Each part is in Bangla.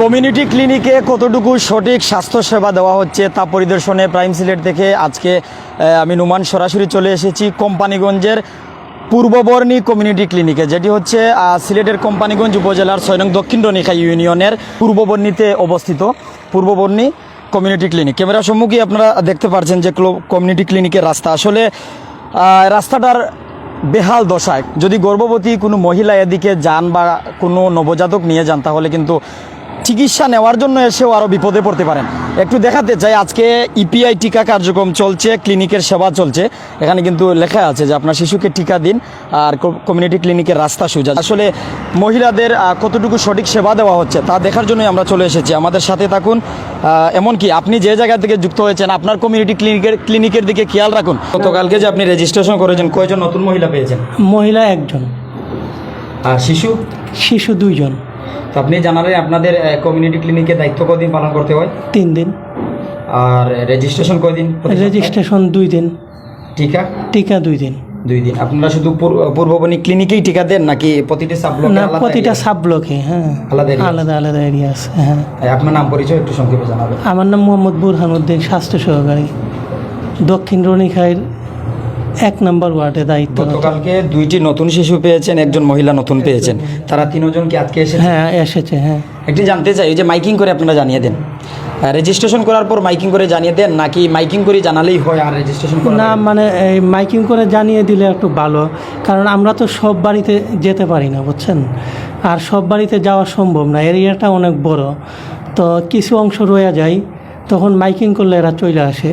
কমিউনিটি ক্লিনিকে কতটুকু সঠিক স্বাস্থ্য সেবা দেওয়া হচ্ছে তা পরিদর্শনে প্রাইম সিলেট থেকে আজকে আমি নুমান সরাসরি চলে এসেছি কোম্পানিগঞ্জের পূর্ববর্ণী কমিউনিটি ক্লিনিকে, যেটি হচ্ছে সিলেটের কোম্পানিগঞ্জ উপজেলার ছয় দক্ষিণ রনিকা ইউনিয়নের পূর্ববর্ণীতে অবস্থিত পূর্ববর্ণী কমিউনিটি ক্লিনিক। ক্যামেরার সম্মুখে আপনারা দেখতে পাচ্ছেন যে কমিউনিটি ক্লিনিকের রাস্তা। আসলে রাস্তাটার বেহাল দশায় যদি গর্ভবতী কোনো মহিলা এদিকে যান বা কোনো নবজাতক নিয়ে যান, তাহলে কিন্তু চিকিৎসা নেওয়ার জন্য এসেও আরও বিপদে পড়তে পারেন। একটু দেখাতে চাই আজকে ইপিআই টিকা কার্যক্রম চলছে ক্লিনিকের সেবা চলছে। এখানে কিন্তু লেখা আছে যে আপনার শিশুকে টিকা দিন আর কমিউনিটি ক্লিনিকের রাস্তা সোজা। আসলে মহিলাদের কতটুকু সঠিক সেবা দেওয়া হচ্ছে তা দেখার জন্যই আমরা চলে এসেছি। আমাদের সাথে থাকুন এমনকি আপনি যে জায়গা থেকে যুক্ত হয়েছেন আপনার কমিউনিটি ক্লিনিকের ক্লিনিকের দিকে খেয়াল রাখুন। গতকালকে যে আপনি রেজিস্ট্রেশন করেছেন কয়জন নতুন মহিলা পেয়েছেন? মহিলা একজন। আর শিশু? শিশু দুইজন। তো আপনি জানালেন আপনাদের কমিউনিটি ক্লিনিকে দায়িত্ব কদিন পালন করতে হয়? তিন দিন। আর রেজিস্ট্রেশন কয়দিন সপ্তাহে? রেজিস্ট্রেশন দুই দিন। টিকা? টিকা দুই দিন। দুই দিন। আপনারা শুধু পূর্ব- পূর্ববনী ক্লিনিকেই টিকা দেন নাকি প্রতিটি সাব ব্লকে না প্রতিটা সাব ব্লকে হ্যাঁ। আলাদা আলাদা আলাদা এরিয়া আছে হ্যাঁ। আপনার নাম পরিচয় একটু সংক্ষেপে জানাবেন। আমার নাম মোহাম্মদ বুরহানুদ্দিন স্বাস্থ্য সহকারী। দক্ষিণ রনিখাইয়ের এক নম্বর ওয়ার্ডে দায়িত্ব গতকালকে দুইটি নতুন শিশু পেয়েছেন একজন মহিলা নতুন পেয়েছেন। তারা তিনজন কি আজকে এসে হ্যাঁ এসেছে হ্যাঁ। একটি জানতে চাই এই যে মাইকিং করে আপনারা জানিয়ে দেন। রেজিস্ট্রেশন করার পর মাইকিং করে জানিয়ে দেন নাকি মাইকিং করে জানালেই হয় আর রেজিস্ট্রেশন না মানে এই মাইকিং করে জানিয়ে দিলে একটু ভালো কারণ আমরা তো সব বাড়িতে যেতে পারি না বুঝছেন? আর সব বাড়িতে যাওয়া সম্ভব না এরিয়াটা অনেক বড়। তো কিছু অংশ রয়ে যায় তখন মাইকিং করলে এরা চলে আসে।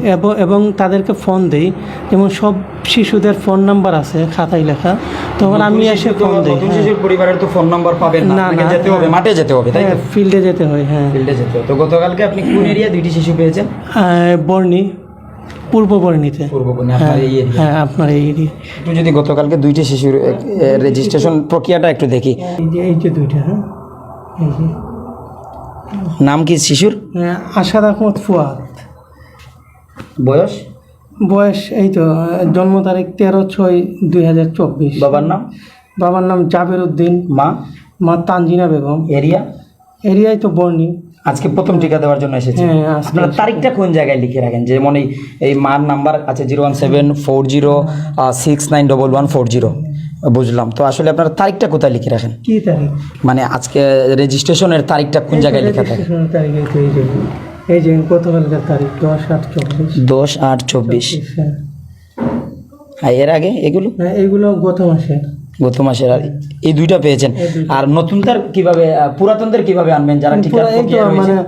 এবং তাদেরকে ফোন দেই। যেমন সব শিশুদের ফোন নাম্বার আছে খাতায় লেখা। তখন আমি এসে ফোন দিই শিশুর পরিবারের তো ফোন নাম্বার পাবেন না। যেতে হবে হ্যাঁ। মাঠে যেতে হবে তাই হ্যাঁ ফিল্ডে যেতে হয় হ্যাঁ। ফিল্ডে যেতে হবে। তো গতকালকে আপনি কোন এরিয়া দুইটি শিশু পেয়েছেন? বর্ণি পূর্ব বর্ণিতে। হ্যাঁ আপনার এই হ্যাঁ একটু যদি গতকালকে দুইটি শিশুর রেজিস্ট্রেশন প্রক্রিয়াটা একটু দেখি। যে এই যে দুইটা হ্যাঁ। এই যে। নাম কি শিশুর? আশাদ আহমদ ফুয়াদ। বয়স? বয়স এই তো জন্ম তারিখ তেরো ছয় দুই হাজার চব্বিশ। বাবার নাম? বাবার নাম জাবের উদ্দিন। মা? মা তানজিনা বেগম। এরিয়া? এরিয়ায় তো বর্ণি আজকে প্রথম টিকা দেওয়ার জন্য এসেছে। হ্যাঁ, আপনারা তারিখটা কোন জায়গায় লিখে রাখেন? যেমন এই এই মার নাম্বার আছে zero one seven four zero six nine double one four zero. বুঝলাম। তো আসলে আপনার তারিখটা কোথায় লিখে রাখেন? কি তারিখ? মানে আজকে রেজিস্ট্রেশনের তারিখটা কোন জায়গায় লেখা থাকে এই যে গতকালকার তারিখ দশ আট চব্বিশ। দশ আট চব্বিশ। হ্যাঁ। আর এর আগে এগুলো? হ্যাঁ, এইগুলো গত মাসে। গত মাসের আর এই দুইটা পেয়েছেন। আর নতুনদের কীভাবে পুরাতনদের কীভাবে আনবেন যারা রয়েছে? মানে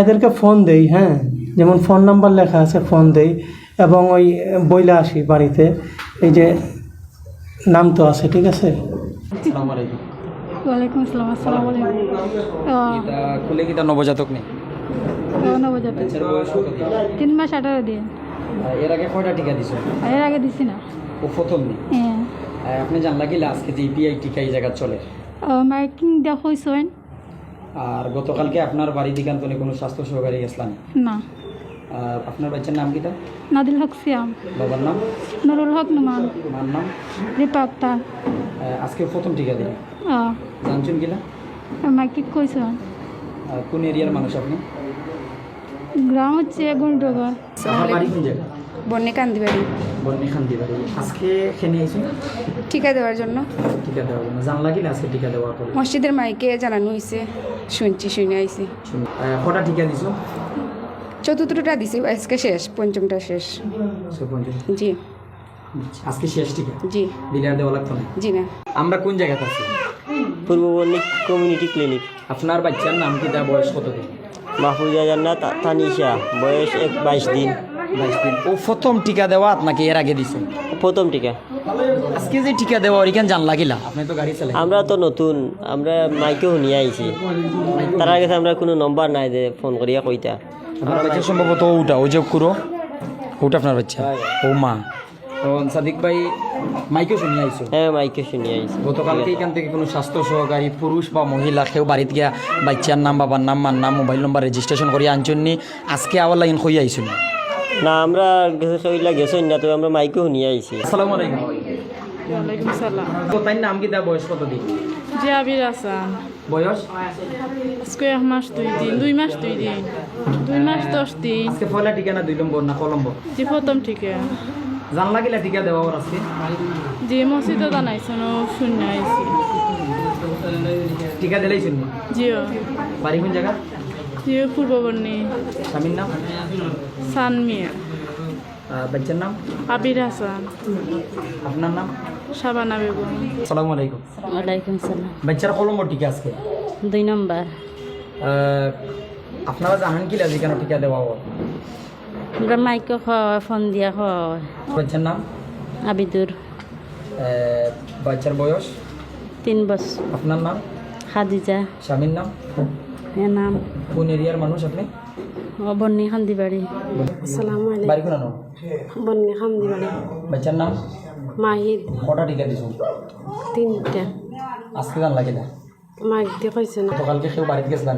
এদেরকে ফোন দেই হ্যাঁ। যেমন ফোন নাম্বার লেখা আছে ফোন দেই। এবং ওই বইলা আসি বাড়িতে এই যে নাম তো আছে ঠিক আছে? আসসালামু আলাইকুম। ওয়ালাইকুম আসসালাম আসসালামু আলাইকুম। এটা খুলে কি নবজাতক নেই নবজাত বাচ্চার বয়স কত দিন? তিন মাস আঠারো আর এর আগে কয়টা টিকা দিছো? এর আগে দিছি না। ও প্রথম দিন হ্যাঁ। আপনি জানলা কি আজকে যে ইপিআই টিকা এই জায়গা চলে? দেওয়া হয়েছেন আর গতকালকে আপনার বাড়ি দিকান্তনে কোনো স্বাস্থ্য সহকারী আসলাম না। আপনার বাচ্চার নাম কিটা? নাদিল হক সিয়াম। বাবার নাম? নুরুল হক নুমান। মার নাম? রিপা আক্তার আজকে প্রথম টিকা দিলেন। জানছেন কিনা? মাইকিং কইছেন? আর কোন এরিয়ার মানুষ আপনি? গ্রাম হচ্ছে গুন্ডগর আমার বাড়ি কোন জায়গা বন্যে কান্দি বাড়ি বন্যী খান্তি বাড়ি আজকে খেনে আইসুন টিকা দেওয়ার জন্য। টিকা দেওয়ার জন্য। জানলা কিনা আজকে টিকা দেওয়ার পরে? মসজিদের মাইকে জানানো হয়েছে শুনছি শুনে আইছি। কটা টিকা দিছো? চতুর্থটা দিছি আজকে শেষ পঞ্চমটা শেষ। জি। আজকে শেষ টিকা জি। দিলে দেওয়া লাগতো না? জি না। আমরা কোন জায়গাতে আছি পূর্ব পূর্ববর্ণী কমিউনিটি ক্লিনিক। আপনার বাচ্চার নাম কি? তার বয়স কত দিন? মাহফুজা জান্নাত তানিশা। বয়স এক বাইশ দিন। বাইশ দিন। ও প্রথম টিকা দেওয়া আপনাকে এর আগে দিছে? প্রথম টিকা। আজকে যে টিকা দেওয়া ওইখান জান লাগিলা আপনি তো গাড়ি চালাই। আমরা তো নতুন আমরা মাইকেও নিয়ে আইছি। তার আগে আমরা কোনো নম্বর নাই যে ফোন করিয়া কইতা। আপনার বাচ্চা? সম্ভবত ওটা ও যে কুরো ওটা আপনার বাচ্চা। ও মা। তো সাদিক ভাই মাইকেও শুনিয়ে আইসো হ্যাঁ মাইকে শুনিয়ে আইছি। গতকালকে এখান থেকে কোনো স্বাস্থ্য সহকারী পুরুষ বা মহিলা কেউ বাড়িতে গিয়া বাচ্চার নাম বাবার নাম মার নাম মোবাইল নম্বর রেজিস্ট্রেশন করিয়া আনছন্নি আজকে আবার লাইন হইয়া আইসুন না আমরা গেছে সইলা গেছই না তবে আমরা মাইকেও নিয়ে আইছি। আসসালামু আলাইকুম। ওয়ালাইকুম সালাম তো তাই নাম কি তার বয়স কত দিন জি আবির আসান বয়স? আজকে এক মাস দুই দিন। দুই মাস দুই দিন। দুই মাস দশ দিন। আজকে পয়লা টিকা না দুই নম্বর না কলম্ব জি প্রথম ঠিকে জান লাগিলা টিকা দেওয়া ওর আজকে? জি মসজিদও জানাইছেন ও শূন্য আইসি টিকা দিলেই শুননি জিও বাড়ি কোন জায়গা? জিও পূর্ববর্ণী। স্বামীর নাম? সান মিয়া আহ, বাচ্চার নাম? আবির হাসান। আপনার নাম? শাবানা বেগম। আসসালামু আলাইকুম। ওয়ালাইকুম সালাম। বাচ্চার কলম্ব টিকা আজকে? দুই নম্বর। আপনারা জানেন কি লাগে কেন টিকা দেওয়া আমরা মাইকে খাওয়া হয়, ফোন দিয়া খাওয়া বাচ্চার নাম? আবিদুর। বাচ্চার বয়স? তিন বছর। আপনার নাম? খাদিজা। স্বামীর নাম? এ নাম? কোন এরিয়ার মানুষ আপনি? খান্দিবাড়ি আসসালামু আলাইকুম বাড়ি কোন নাম? বন্যা হামদি বাড়ি বাচ্চার নাম? মাহিদ। কটা টিকা দিছো? তিনটা। আজকে জান লাগে না? মাইক দিয়ে কইছে না। গতকালকে কেউ বাড়িতে গেছিলাম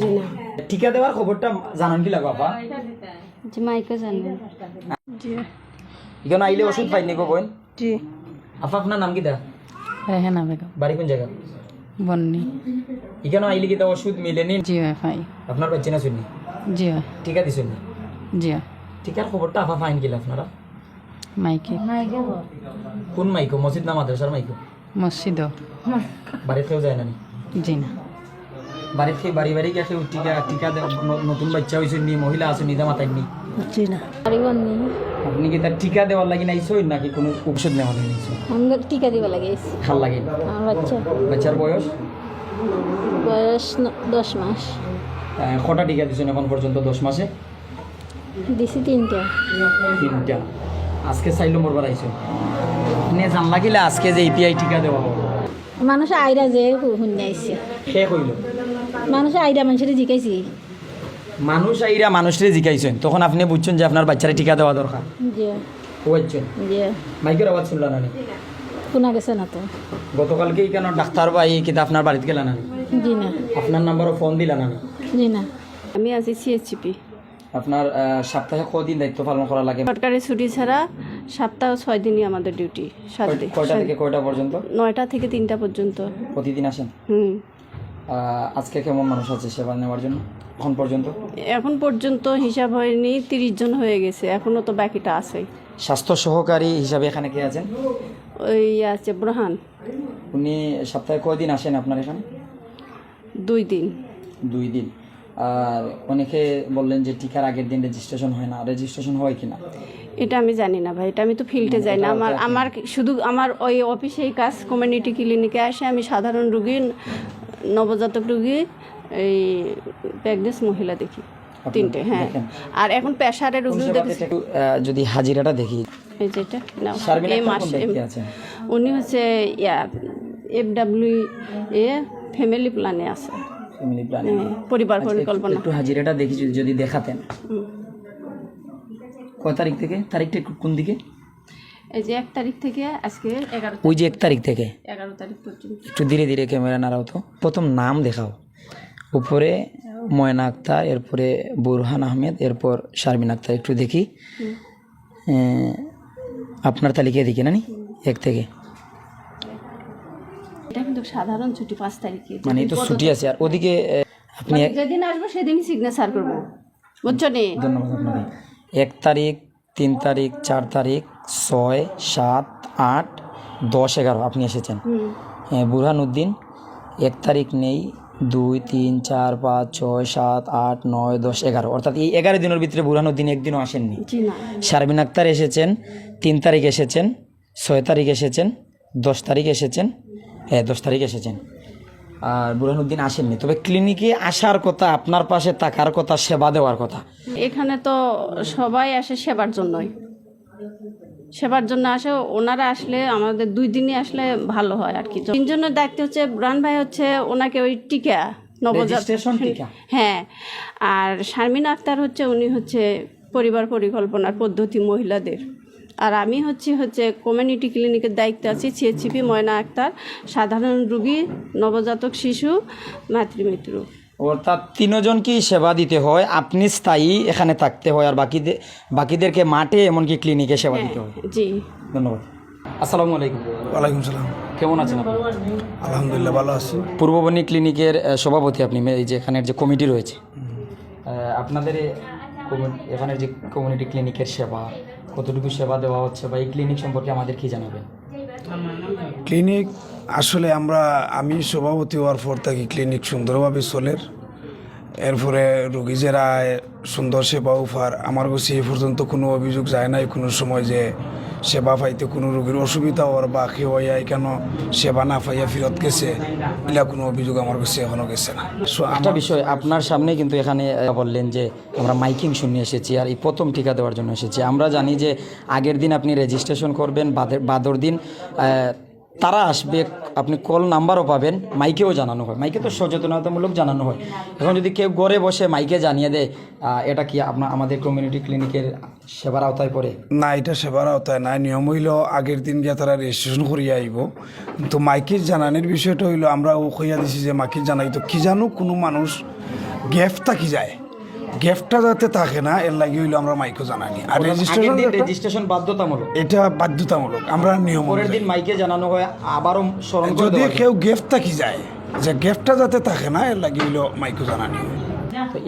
জি না। টিকা দেওয়ার খবরটা জানান কি লাগো আপা জি মাইকে জানবেন জি। এখানে আইলে ওষুধ পাইনি গো বোন? জি। আপা আপনার নাম কি দা? রেহেনা বেগম। বাড়ি কোন জায়গা? বন্নি। এখানে আইলে কি তা ওষুধ মিলেনি? জিও ফাই আপনার বাচ্চা না শুনি জিও টিকা দিছেন না? জিও টিকার খবরটা আপা ফাইন গেলে আপনারা? মাইকে। কোন মাইকো? মসজিদ না মাদ্রাসার মাইকো? মসজিদ বাড়িতে কেউ যায় না নি? জি না। বাড়িতে খেয়ে বাড়ি বাড়ি গিয়ে কেউ টিকা টিকা দে- নতুন বাচ্চা হয়েছে নি মহিলা আছে নিদা মাতাই নি? জি না। আপনি কি তার টিকা দেওয়ার লাগি নাইছই নাকি কোনো ঔষধ নেওয়ার লাগি নাইছো আমরা টিকা দিব লাগে ভালো লাগে বাচ্চা। বাচ্চার বয়স? বয়স দশ মাস। কটা টিকা দিছেন এখন পর্যন্ত দশ মাসে? দিছি তিনটা। তিনটা। আজকে চাইলো মরবার আইছো আপনি জান লাগিলে আজকে যে ইপিআই টিকা দেওয়া হবে। মানুষ আইরা যে শুনি আইছে। শেষ হইল মানুষ আইরা মানুষের জিকাইছি। মানুষ আইরা মানুষরে জিকাইছেন তখন আপনি বুঝছেন যে আপনার বাচ্চারে টিকা দেওয়া দরকার জিও বুঝছেন জিও মাইকের আওয়াজ শুনলা না নি? শোনা গেছে না তো। গতকালকেই কেন ডাক্তার এই কিতা আপনার বাড়িতে গেলা না নি? জি না। আপনার নাম্বারও ফোন দিলা না নি? জি না। আমি আছি সিএসচিপি আপনার সপ্তাহে কদিন দায়িত্ব পালন করা লাগে? সরকারি ছুটি ছাড়া সপ্তাহ ছয় দিনই আমাদের ডিউটি সাত দিন। কয়টা থেকে কয়টা পর্যন্ত? নয়টা থেকে তিনটা পর্যন্ত। প্রতিদিন আসেন? হুম। আজকে কেমন মানুষ আছে সেবা নেওয়ার জন্য? এখন পর্যন্ত? এখন পর্যন্ত হিসাব হয়নি তিরিশ জন হয়ে গেছে এখনও তো বাকিটা আছে। স্বাস্থ্য সহকারী হিসাবে এখানে কে আছেন? ওই আছে ব্রহান। উনি সপ্তাহে কয়দিন আসেন আপনার এখানে? দুই দিন। দুই দিন। আর অনেকে বললেন যে টিকার আগের দিন রেজিস্ট্রেশন হয় না। রেজিস্ট্রেশন হয় কিনা? এটা আমি জানি না ভাই এটা আমি তো ফিল্ডে যাই না। আমার আমার শুধু আমার ওই অফিসেই কাজ কমিউনিটি ক্লিনিকে আসে আমি সাধারণ রুগী নবজাতক রুগী এই প্রেগনেন্স মহিলা দেখি। তিনটে হ্যাঁ। আর এখন প্রেশারের রুগীও দেখেছি। যদি হাজিরাটা দেখি। এই যেটা না এই মাসে। উনি হচ্ছে ইয়া এফ ডাব্লিউ এ ফ্যামিলি প্ল্যানে আছে। ফ্যামিলি প্ল্যানিং পরিবার পরিকল্পনা। একটু হাজিরাটা দেখি যদি- দেখাতেন। কয় তারিখ থেকে? তারিখটা কোন দিকে? এই যে এক তারিখ থেকে আজকে এগারো ওই যে এক তারিখ থেকে? এগারো তারিখ পর্যন্ত। একটু ধীরে ধীরে ক্যামেরা নাড়াও তো। প্রথম নাম দেখাও। উপরে ময়না আক্তার এরপরে বুরহান আহমেদ এরপর শারমিন আক্তার। একটু দেখি। আপনার তালিকায় দেখি নানি? এক থেকে। কিন্তু সাধারণ ছুটি পাঁচ তারিখে। মানে এই তো ছুটি আছে। আর ওদিকে আপনি এক- যেদিন আসব সেদিন সিগনেচার করব। বুঝছ নি? ধন্যবাদ আপনাকে এক তারিখ তিন তারিখ চার তারিখ ছয় সাত আট দশ এগারো আপনি এসেছেন। হ্যাঁ বুরহান উদ্দিন এক তারিখ নেই দুই তিন চার পাঁচ ছয় সাত আট নয় দশ এগারো। অর্থাৎ এই এগারো দিনের ভিতরে বুরহান উদ্দিন একদিনও আসেননি। জি না। শারমিন আক্তার এসেছেন তিন তারিখ এসেছেন ছয় তারিখ এসেছেন দশ তারিখ এসেছেন হ্যাঁ দশ তারিখ এসেছেন। আর বুরহানুদ্দিন আসেননি। তবে ক্লিনিকে আসার কথা আপনার পাশে থাকার কথা সেবা দেওয়ার কথা। এখানে তো সবাই আসে সেবার জন্যই। সেবার জন্য আসে ওনারা আসলে আমাদের দুই দিনই আসলে ভালো হয় আর কি। তিনজনের দায়িত্ব হচ্ছে ব্রান ভাই হচ্ছে ওনাকে ওই টিকা নবজাত হ্যাঁ। আর শারমিন আক্তার হচ্ছে উনি হচ্ছে পরিবার পরিকল্পনার পদ্ধতি মহিলাদের। আর আমি হচ্ছে হচ্ছে কমিউনিটি ক্লিনিকের দায়িত্বে আছি সিএচসিপি ময়না আক্তার সাধারণ রুগী নবজাতক শিশু মাতৃমৃত্যু অর্থাৎ তিনজনকেই সেবা দিতে হয়? আপনি স্থায়ী এখানে থাকতে হয় আর বাকিদের বাকিদেরকে মাঠে এমনকি ক্লিনিকে সেবা দিতে হয়। জি। ধন্যবাদ। আসসালামু আলাইকুম। ওয়ালাইকুম সালাম। কেমন আছেন আপনি? আলহামদুলিল্লাহ ভালো আছি। পূর্ববর্ণী ক্লিনিকের সভাপতি আপনি এই যে এখানের যে কমিটি রয়েছে আপনাদের এখানের যে কমিউনিটি ক্লিনিকের সেবা কতটুকু সেবা দেওয়া হচ্ছে বা এই ক্লিনিক সম্পর্কে আমাদের কি জানাবেন? ক্লিনিক আসলে আমরা, আমি সভাপতি হওয়ার পর থাকি ক্লিনিক সুন্দরভাবে চলের এরপরে রোগী যারা সুন্দর সেবা উফার আমার কাছে এই পর্যন্ত কোনো অভিযোগ যায় নাই, কোনো সময় যে সেবা পাইতে কোনো রোগীর অসুবিধা হওয়ার বা কেউ হইয়াই কেন সেবা না পাইয়া ফিরত গেছে এগুলা কোনো অভিযোগ আমার কাছে এখনও গেছে না। একটা বিষয় আপনার সামনে কিন্তু এখানে বললেন যে আমরা মাইকিং শুনে এসেছি আর এই প্রথম টিকা দেওয়ার জন্য এসেছি। আমরা জানি যে আগের দিন আপনি রেজিস্ট্রেশন করবেন বাদের বাদর দিন তারা আসবে, আপনি কল নাম্বারও পাবেন মাইকেও জানানো হয়। মাইকে তো সচেতনতামূলক জানানো হয়। এখন যদি কেউ ঘরে বসে মাইকে জানিয়ে দেয় এটা কি আপনার আমাদের কমিউনিটি ক্লিনিকের সেবার আওতায় পড়ে? না, এটা সেবার আওতায় নাই। নিয়ম হইল আগের দিন গিয়ে তারা রেজিস্ট্রেশন করিয়া আইব। কিন্তু মাইকের জানানির বিষয়টা হইল, আমরা কইয়া দিছি যে মাইকির জানাই। তো কি জানো কোনো মানুষ গ্যাপ থাকি যায়? গ্যাপটা যাতে থাকে না এর লাগি হইল আমরা মাইকও জানানি। আর রেজিস্ট্রেশন রেজিস্ট্রেশন বাধ্যতামূলক। এটা বাধ্যতামূলক আমরা নিয়ম পরের দিন মাইকে জানানো হয় আবারও স্মরণ করে যদি কেউ গ্যাপ থাকি যায় যে গ্যাপটা যাতে থাকে না এর লাগি হইল মাইকও জানানি।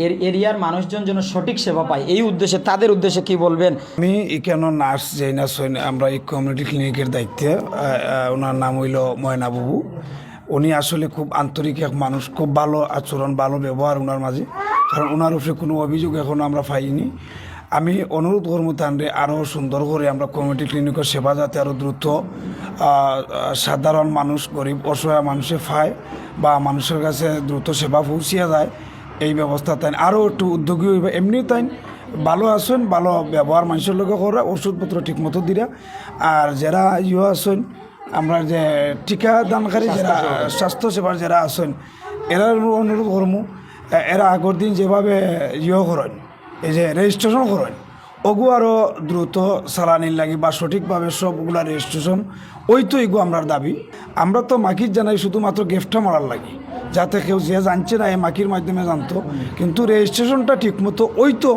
এর এরিয়ার মানুষজন যেন সঠিক সেবা পায় এই উদ্দেশ্যে তাদের উদ্দেশ্যে কি বলবেন? আমি কেন নার্স জৈনা সৈন আমরা এই কমিউনিটি ক্লিনিকের দায়িত্বে ওনার নাম হইল ময়না বাবু। উনি আসলে খুব আন্তরিক এক মানুষ খুব ভালো আচরণ ভালো ব্যবহার ওনার মাঝে। কারণ ওনার উপরে কোনো অভিযোগ এখনও আমরা পাইনি। আমি অনুরোধ করব তানরে আরও সুন্দর করে আমরা কমিউনিটি ক্লিনিকের সেবা যাতে আরও দ্রুত সাধারণ মানুষ গরিব অসহায় মানুষে পায় বা মানুষের কাছে দ্রুত সেবা পৌঁছিয়া যায় এই ব্যবস্থা তাই আরও একটু উদ্যোগী হইবে। এমনি তাই ভালো আছেন ভালো ব্যবহার মানুষের লোক করা ওষুধপত্র ঠিক মতো দিরা। আর যারা ইয়ে আছেন আমরা যে টিকা দানকারী যারা স্বাস্থ্য সেবার যারা আছেন এরা অনুরোধ করমু এ- এরা আগের দিন যেভাবে ইয়ে করেন এই যে রেজিস্ট্রেশন করেন ওগু আরও দ্রুত চালানির লাগি বা সঠিকভাবে সবগুলা রেজিস্ট্রেশন ওই তো এগু আমরার দাবি। আমরা তো মাকির জানাই শুধুমাত্র গেফটটা মারার লাগি, যাতে কেউ যে জানছে না, এই মাকির মাধ্যমে জানতো। কিন্তু রেজিস্ট্রেশনটা ঠিকমতো ওই তো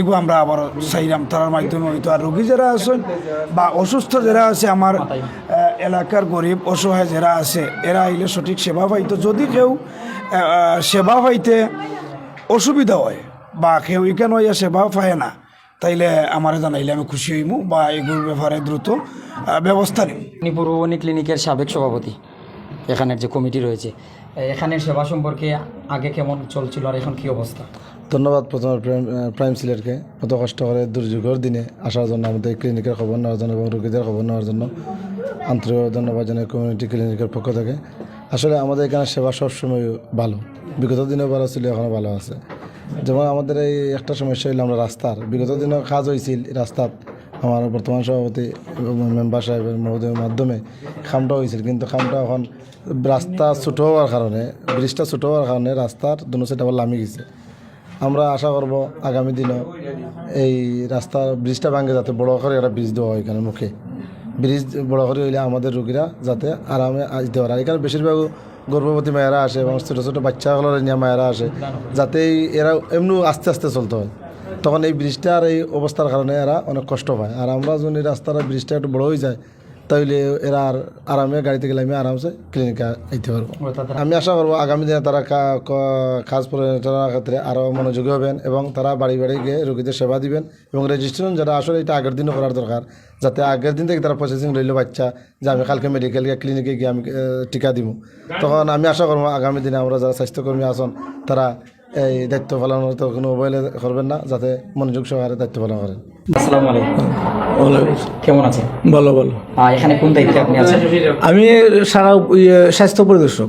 এগু আমরা আবার চাইলাম তার মাধ্যমে হইতো আর রোগী যারা আছেন বা অসুস্থ যারা আছে, আমার এলাকার গরিব অসহায় যারা আছে এরা আইলে সঠিক সেবা পাইতো। যদি কেউ সেবা পাইতে অসুবিধা হয় বা কেউ এখানে হইয়া সেবা পায় না তাইলে আমার জানাইলে আমি খুশি হইমু বা এগুলোর ব্যাপারে দ্রুত ব্যবস্থা আপনি পূর্ববর্ণী ক্লিনিকের সাবেক সভাপতি এখানের যে কমিটি রয়েছে এখানের সেবা সম্পর্কে আগে কেমন চলছিল আর এখন কি অবস্থা? ধন্যবাদ প্রথম প্রাইম প্রাইম সিলেটকে। এত কষ্ট করে দুর্যোগের দিনে আসার জন্য আমাদের ক্লিনিকের খবর নেওয়ার জন্য এবং রোগীদের খবর নেওয়ার জন্য আন্তরিক ধন্যবাদ জানাই কমিউনিটি ক্লিনিকের পক্ষ থেকে। আসলে আমাদের এখানে সেবা সবসময় ভালো। বিগত দিনেও ভালো ছিল এখনও ভালো আছে। যেমন আমাদের এই একটা সমস্যা হইল, আমরা রাস্তার। বিগত দিনেও কাজ হয়েছিল রাস্তাত আমার বর্তমান সভাপতি মেম্বার সাহেবের মহোদয়ের মাধ্যমে খামটা হয়েছিল কিন্তু খামটা এখন রাস্তা ছোটো হওয়ার কারণে, ব্রিজটা ছোটো হওয়ার কারণে রাস্তার দুনো সাইড আবার লামি গেছে। আমরা আশা করব আগামী দিনও এই রাস্তা ব্রিজটা ভাঙে যাতে বড় করে একটা ব্রিজ দেওয়া হয় এখানে মুখে। ব্রিজ বড় করে হইলে আমাদের রোগীরা যাতে আরামে আসতে পারে। এখানে বেশিরভাগ গর্ভবতী মায়েরা আসে এবং ছোটো ছোটো বাচ্চাগুলোর নিয়ে মায়েরা আসে, যাতে এরা এমনি আস্তে আস্তে চলতে হয়। তখন এই ব্রিজটা আর এই অবস্থার কারণে এরা অনেক কষ্ট পায়। আর আমরা যদি রাস্তার ব্রিজটা একটু বড় হয়ে যায় তাহলে এরা আর আরামে গাড়িতে গেলে আমি আরামসে ক্লিনিকে আইতে পারব। আমি আশা করব আগামী দিনে তারা কাজ পরিচালনার ক্ষেত্রে আরও মনোযোগী হবেন এবং তারা বাড়ি বাড়ি গিয়ে রোগীদের সেবা দিবেন এবং রেজিস্ট্রেশন যারা আসলে এটা আগের দিনও করার দরকার যাতে আগের দিন থেকে তারা প্রসেসিং রইল বাচ্চা যে আমি কালকে মেডিকেল গিয়ে ক্লিনিকে গিয়ে আমি টিকা দিব। তখন আমি আশা করব আগামী দিনে আমরা যারা স্বাস্থ্যকর্মী আসন তারা এই দায়িত্ব পালন কোনো অবহেলা করবেন না যাতে মনোযোগ সহকারে দায়িত্ব পালন করেন। আসসালামু আলাইকুম। কেমন আছেন? ভালো ভালো। এখানে কোন দায়িত্বে আপনি আছেন? আমি সারা স্বাস্থ্য পরিদর্শক।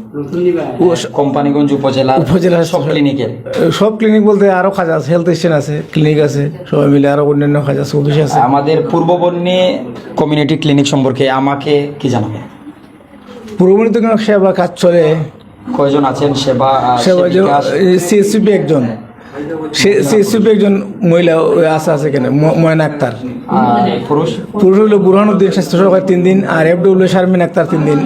কোম্পানিগঞ্জ উপজেলা উপজেলার সব ক্লিনিকের সব ক্লিনিক বলতে আরও কাজ আছে হেলথ স্টেশন আছে ক্লিনিক আছে সবাই মিলে আরও অন্যান্য কাজ আছে অফিস আছে। আমাদের পূর্ববর্ণী কমিউনিটি ক্লিনিক সম্পর্কে আমাকে কি জানাবেন পুরোপুরি তো সেবা কাজ চলে। কয়জন আছেন? সেবা সেবা? সিএসসিপি একজন। একজন মহিলা আছে আছে ম- ময়না আক্তার। পুরুষ? পুরুষ হলো বুরহানুদ্দিন স্বাস্থ্য সহকারী তিন দিন আর এফডব্লিউ শারমিন আক্তার তিন দিন।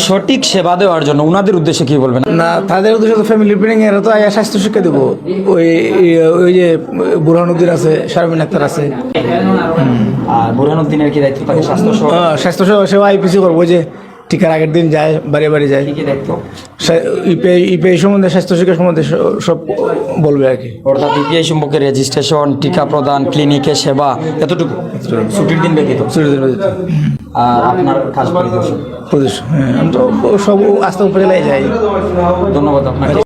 সঠিক সেবা দেওয়ার জন্য ওনাদের উদ্দেশ্যে কি বলবেন? না তাদের উদ্দেশ্যে তো ফ্যামিলি প্ল্যানিং এরা তো আয়া স্বাস্থ্য শিক্ষা দেবো। ওই ওই যে বুরহানুদ্দিন আছে শারমিন আক্তার আছে। আর বুরহানুদ্দিনের কি দায়িত্ব থাকে? স্বাস্থ্য আহ, স্বাস্থ্য সেবা সেবা আইপিসি করব যে টিকার আগের দিন যায় বাড়ি বাড়ি যায়। ইপিআই সম্বন্ধে স্বাস্থ্য শিক্ষা সম্বন্ধে সব বলবে আর কি। অর্থাৎ ইপিআই সম্পর্কে রেজিস্ট্রেশন টিকা প্রদান ক্লিনিকে সেবা এতটুকু। ছুটির দিন ব্যতীত। ছুটির দিন ব্যতীত। আর আপনার কাজ প্রদেশ হ্যাঁ আমি তো সব আস্তে উপজেলায় যাই। ধন্যবাদ আপনাকে।